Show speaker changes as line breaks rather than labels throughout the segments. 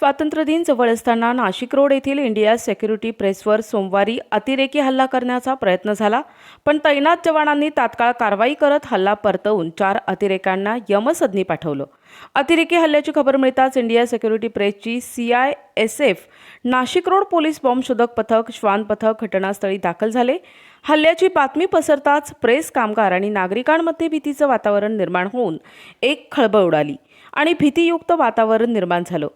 स्वातंत्र्यदिन जवळ असताना नाशिक रोड येथील इंडिया सेक्युरिटी प्रेसवर सोमवारी अतिरेकी हल्ला करण्याचा प्रयत्न झाला पण तैनात जवानांनी तात्काळ कारवाई करत हल्ला परतवून चार अतिरेक्यांना यमसदनी पाठवलं. अतिरेकी हल्ल्याची खबर मिळताच India security प्रेसची C I S F Nashik road police bomb शोधक पथक श्वान पथक घटनास्थळी दाखल झाले. हल्ल्याची बातमी पसरताच प्रेस कामगार आणि नागरिकांमध्ये भीतीचं वातावरण निर्माण होऊन एक खळबळ उडाली आणि भीतीयुक्त वातावरण निर्माण झालं.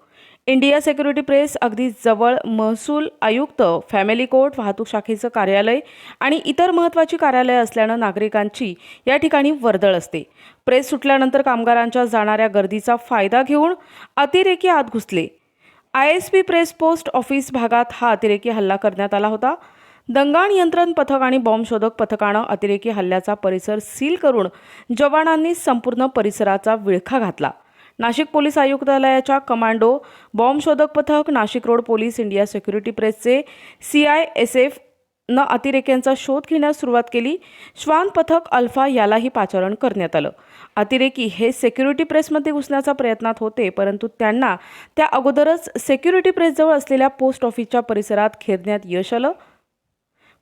इंडिया सेक्युरिटी प्रेस अगदी जवळ महसूल आयुक्त फॅमिली कोर्ट वाहतूक शाखेचं कार्यालय आणि इतर महत्त्वाची कार्यालय असल्यानं नागरिकांची या ठिकाणी वर्दळ असते. प्रेस सुटल्यानंतर कामगारांच्या जाणाऱ्या गर्दीचा फायदा घेऊन अतिरेकी आत घुसले. I S P press post office भागात हा अतिरेकी हल्ला करण्यात आला होता. दंगा नियंत्रण पथक आणि बॉम्ब शोधक पथकानं अतिरेकी हल्ल्याचा परिसर सील करून जवानांनी संपूर्ण परिसराचा विळखा घातला. नाशिक पोलीस आयुक्तालयाच्या कमांडो बॉम्ब शोधक पथक Nashik road police India security प्रेसचे C I S F न अतिरेक्यांचा शोध घेण्यास सुरुवात केली. श्वान पथक अल्फा यालाही पाचारण करण्यात आलं. अतिरेकी हे सेक्युरिटी प्रेसमध्ये घुसण्याचा प्रयत्नात होते परंतु त्यांना त्या अगोदरच सेक्युरिटी प्रेसजवळ असलेल्या पोस्ट ऑफिसच्या परिसरात खेरण्यात यश आलं.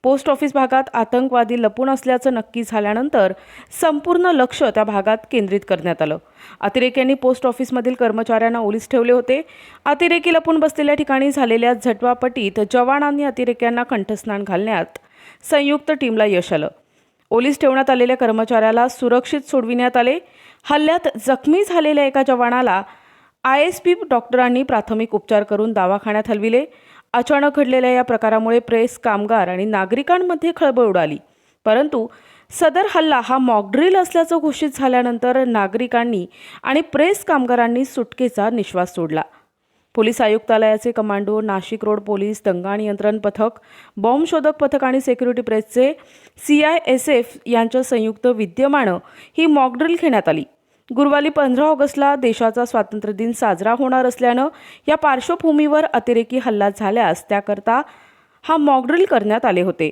पोस्ट ऑफिस भागात आतंकवादी लपून असल्याचं नक्की झाल्यानंतर संपूर्ण लक्ष त्या भागात केंद्रित करण्यात आलं. अतिरेक्यांनी पोस्ट ऑफिसमधील कर्मचाऱ्यांना ओलीस ठेवले होते. अतिरेकी लपून बसलेल्या ठिकाणी झालेल्या झटवापटीत जवानांनी अतिरेक्यांना कंठस्नान घालण्यात संयुक्त टीमला यश आलं. ओलीस ठेवण्यात आलेल्या कर्मचाऱ्याला सुरक्षित सोडविण्यात आले. हल्ल्यात जखमी झालेल्या एका जवानाला आय एस पी डॉक्टरांनी प्राथमिक उपचार करून दवाखान्यात हलविले. अचानक घडलेल्या या प्रकारामुळे प्रेस कामगार आणि नागरिकांमध्ये खळबळ उडाली. परंतु सदर हल्ला हा मॉकड्रिल असल्याचं घोषित झाल्यानंतर नागरिकांनी आणि प्रेस कामगारांनी सुटकेचा निश्वास सोडला. पोलीस आयुक्तालयाचे कमांडो नाशिक रोड पोलीस दंगा नियंत्रण पथक बॉम्ब शोधक पथक आणि सेक्युरिटी प्रेसचे सी आय एस एफ यांच्या संयुक्त विद्यमानं ही मॉकड्रिल घेण्यात आली. गुरुवारी पंधरा ऑगस्टला देशाचा स्वातंत्र्य दिन साजरा होणार असल्यानं या पार्श्वभूमीवर अतिरेकी हल्ला झाल्यास त्याकरता हा मॉकड्रिल करण्यात आले होते.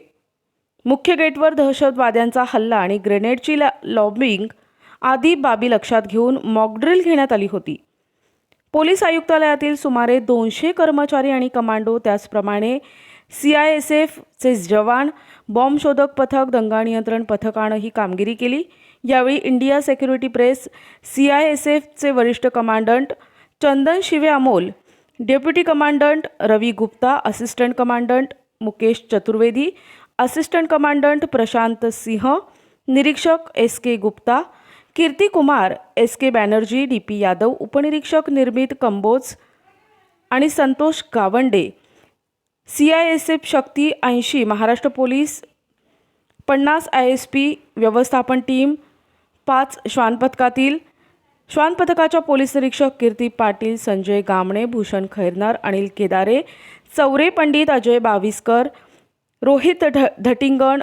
मुख्य गेटवर दहशतवाद्यांचा हल्ला आणि ग्रेनेडची लॉबिंग आदी बाबी लक्षात घेऊन मॉकड्रिल घेण्यात आली होती. पोलीस आयुक्तालयातील सुमारे दोनशे कर्मचारी आणि कमांडो त्याचप्रमाणे सी आय एस एफचे जवान बॉम्ब शोधक पथक दंगा नियंत्रण पथकानं ही कामगिरी केली. यावेळी India security press C I S एफचे वरिष्ठ commandant Chandan Shive Amol deputy commandant Ravi Gupta assistant commandant Mukesh Chaturvedi assistant commandant Prashant Singh निरीक्षक S K Gupta Kirti Kumar S K Banerjee D P Yadav उपनिरीक्षक निर्मित कंबोज आणि Santosh Gawande C I S F शक्ती ऐंशी Maharashtra police पन्नास I S P व्यवस्थापन team पाच श्वान पथकातील श्वान पथकाच्या पोलीस निरीक्षक कीर्ती पाटील संजय गामणे भूषण खैरनार अनिल केदारे चौरे पंडित अजय बाविस्कर रोहित ढ धटिंगण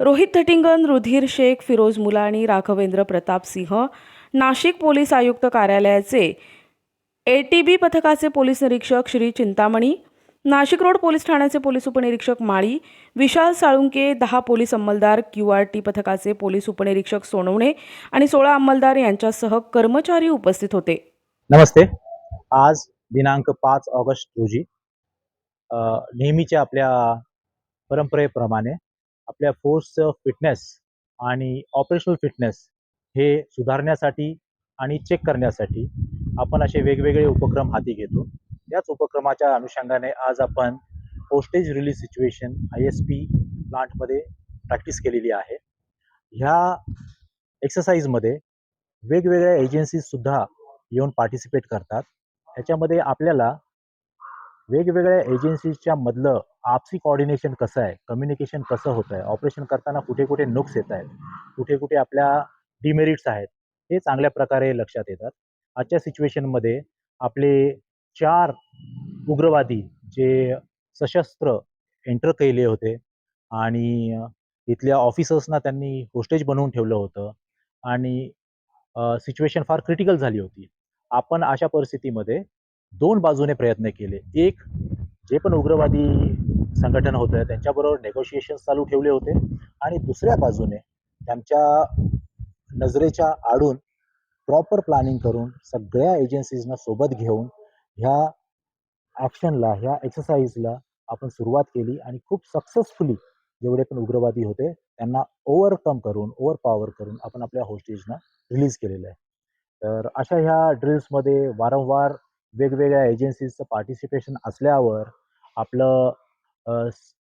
रोहित धटिंगण रुधीर शेख फिरोज मुलानी राघवेंद्र प्रताप सिंह नाशिक पोलीस आयुक्त कार्यालयाचे ए टी बी पथकाचे पोलीस निरीक्षक श्री चिंतामणी नाशिक रोड पोलीस ठाण्याचे पोलीस उपनिरीक्षक माळी विशाल साळुंके दहा पोलीस अंमलदार क्यू आर टी पथकाचे पोलीस उपनिरीक्षक सोनवणे आणि सोळा अंमलदार यांच्यासह कर्मचारी उपस्थित होते.
नमस्ते. आज दिनांक पाच ऑगस्ट रोजी नेहमीच्या आपल्या परंपरेप्रमाणे आपल्या फोर्सचं फिटनेस आणि ऑपरेशनल फिटनेस हे सुधारण्यासाठी आणि चेक करण्यासाठी आपण असे वेगवेगळे उपक्रम हाती घेतो. याच उपक्रमाच्या अनुषंगाने आज आपण hostage release situation I S P प्लांटमध्ये प्रॅक्टिस केलेली आहे. ह्या एक्सरसाइजमध्ये वेगवेगळ्या एजन्सीजसुद्धा येऊन पार्टिसिपेट करतात. ह्याच्यामध्ये आपल्याला वेगवेगळ्या एजन्सीजच्या मधलं आपसी कॉर्डिनेशन कसं आहे कम्युनिकेशन कसं होतं आहे ऑपरेशन करताना कुठे कुठे नुक्स येत आहेत कुठे कुठे आपल्या डिमेरिट्स आहेत हे चांगल्या प्रकारे लक्षात येतात. आजच्या सिच्युएशनमध्ये आपले चार उग्रवादी जे सशस्त्र एंटर केले होते आणि इथल्या ऑफिसर्सना त्यांनी होस्टेज बनवून ठेवलं होतं आणि सिच्युएशन फार क्रिटिकल झाली होती. आपण अशा परिस्थितीमध्ये दोन बाजूने प्रयत्न केले. एक जे पण उग्रवादी संघटन होतं त्यांच्याबरोबर नेगोशिएशन चालू ठेवले होते आणि दुसऱ्या बाजूने त्यांच्या नजरेच्या आडून प्रॉपर प्लॅनिंग करून सगळ्या एजन्सीजना सोबत घेऊन ह्या ॲक्शनला ह्या एक्सरसाइजला आपण सुरुवात केली आणि खूप सक्सेसफुली जेवढे पण उग्रवादी होते त्यांना ओव्हरकम करून ओव्हर पॉवर करून आपण आपल्या होस्टेजना रिलीज केलेलं आहे. तर अशा ह्या ड्रिल्समध्ये वारंवार वेगवेगळ्या एजन्सीजचं पार्टिसिपेशन असल्यावर आपलं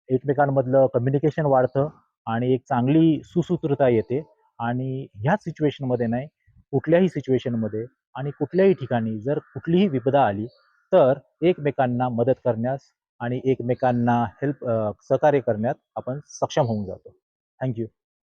एकमेकांमधलं कम्युनिकेशन वाढतं आणि एक चांगली सुसूत्रता येते. आणि ह्याच सिच्युएशनमध्ये नाही कुठल्याही सिच्युएशनमध्ये आणि कुठल्याही ठिकाणी जर कुठलीही विपदा आली तर एकमेकांना मदत करण्यास आणि एकमेकांना हेल्प सहकार्य करण्यात आपण सक्षम होऊन जातो. थँक्यू